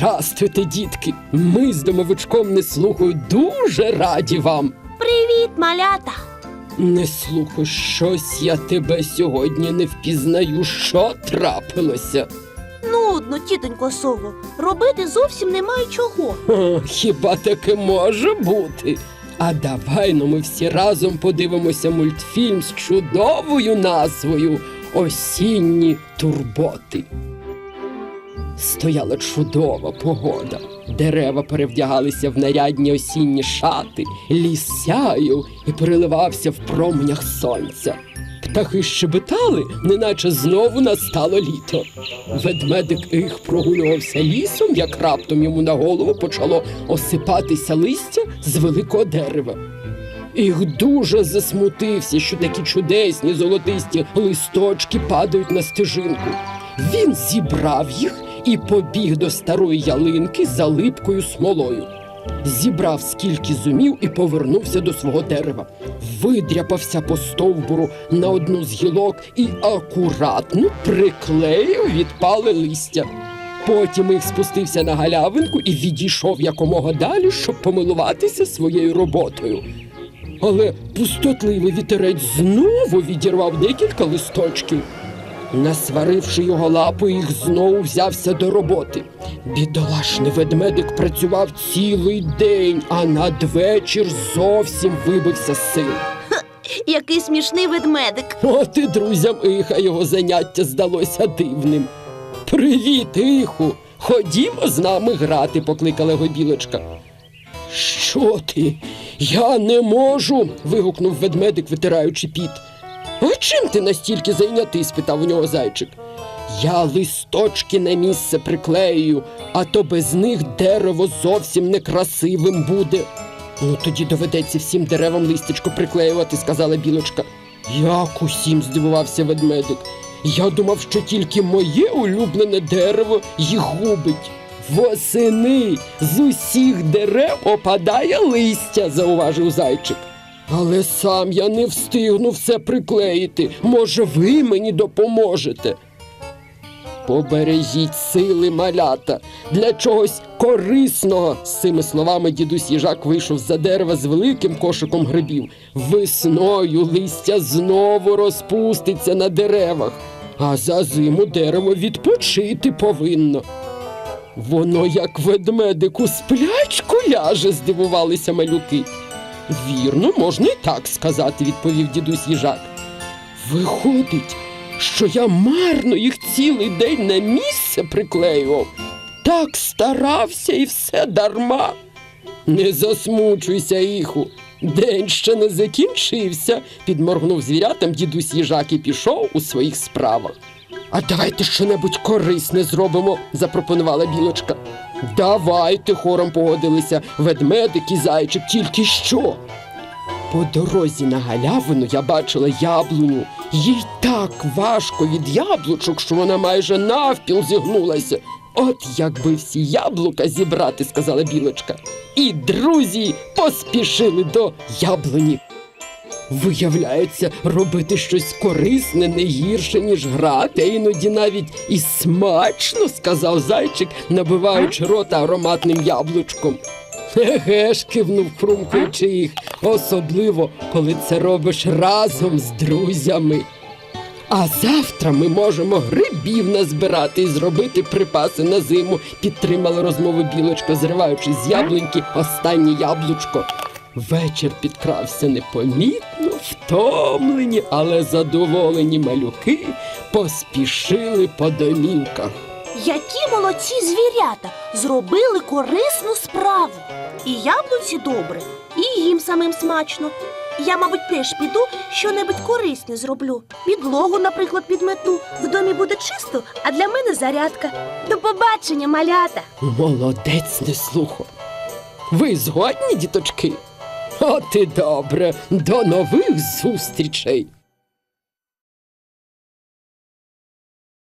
Здравствуйте, дітки! Ми з домовичком не Неслухою дуже раді вам. Привіт, малята! Не слухай, щось я тебе сьогодні не впізнаю, що трапилося. Нудно, тітонько сово. Робити зовсім немає чого. О, хіба таке може бути? А давай ну ми всі разом подивимося мультфільм з чудовою назвою Осінні турботи. Стояла чудова погода. Дерева перевдягалися в нарядні осінні шати, ліс сяяв і переливався в променях сонця. Птахи щебетали, неначе знову настало літо. Ведмедик їх прогулювався лісом, як раптом йому на голову почало осипатися листя з великого дерева. Їх дуже засмутився, що такі чудесні золотисті листочки падають на стежинку. Він зібрав їх і побіг до старої ялинки за липкою смолою. Зібрав скільки зумів і повернувся до свого дерева. Видряпався по стовбуру на одну з гілок і акуратно приклеїв відпале листя. Потім їх спустився на галявинку і відійшов якомога далі, щоб помилуватися своєю роботою. Але пустотливий вітерець знову відірвав декілька листочків. Насваривши його лапою, їх знову взявся до роботи. Бідолашний ведмедик працював цілий день, а надвечір зовсім вибився з сил. Який смішний ведмедик. От і друзям Іха його заняття здалося дивним. Привіт, Іху! Ходімо з нами грати, покликала його білочка. Що ти? Я не можу. вигукнув ведмедик, витираючи піт. А чим ти настільки зайнятий? спитав у нього зайчик. Я листочки на місце приклею, а то без них дерево зовсім некрасивим буде. Ну тоді доведеться всім деревам листячко приклеювати, сказала білочка. Як усім здивувався ведмедик. Я думав, що тільки моє улюблене дерево їх губить. Восени з усіх дерев опадає листя, зауважив зайчик. Але сам я не встигну все приклеїти. Може, ви мені допоможете? Побережіть сили малята для чогось корисного. З цими словами дідусь їжак вийшов за дерева з великим кошиком грибів. Весною листя знову розпуститься на деревах, а за зиму дерево відпочити повинно. Воно, як ведмедик у сплячку ляже, здивувалися малюки. Вірно, можна і так сказати, відповів дідусь їжак. Виходить, що я марно їх цілий день на місце приклеював. Так старався і все дарма. Не засмучуйся, іху. День ще не закінчився, підморгнув звірятам дідусь їжак і пішов у своїх справах. А давайте щонебудь корисне зробимо, запропонувала білочка. Давайте, хором погодилися ведмедик і зайчик, тільки що. По дорозі на галявину я бачила яблуню. Їй так важко від яблучок, що вона майже навпіл зігнулася. От якби всі яблука зібрати, сказала білочка. І друзі поспішили до яблуні. Виявляється, робити щось корисне не гірше, ніж грати, а іноді навіть і смачно, сказав зайчик, набиваючи рота ароматним яблучком. Еге ж, кивнув хрумкуючи їх, особливо, коли це робиш разом з друзями. А завтра ми можемо грибів назбирати і зробити припаси на зиму, підтримала розмову білочка, зриваючи з яблуньки останнє яблучко. Вечір підкрався непомітно, втомлені, але задоволені малюки поспішили по домівках. Які молодці звірята зробили корисну справу. І яблунці добре, і їм самим смачно. Я, мабуть, теж піду що-небудь корисне зроблю. Підлогу, наприклад, підмету. В домі буде чисто, а для мене зарядка. До побачення, малята! Молодець не слухо. Ви згодні, діточки? От і добре, до нових зустрічей!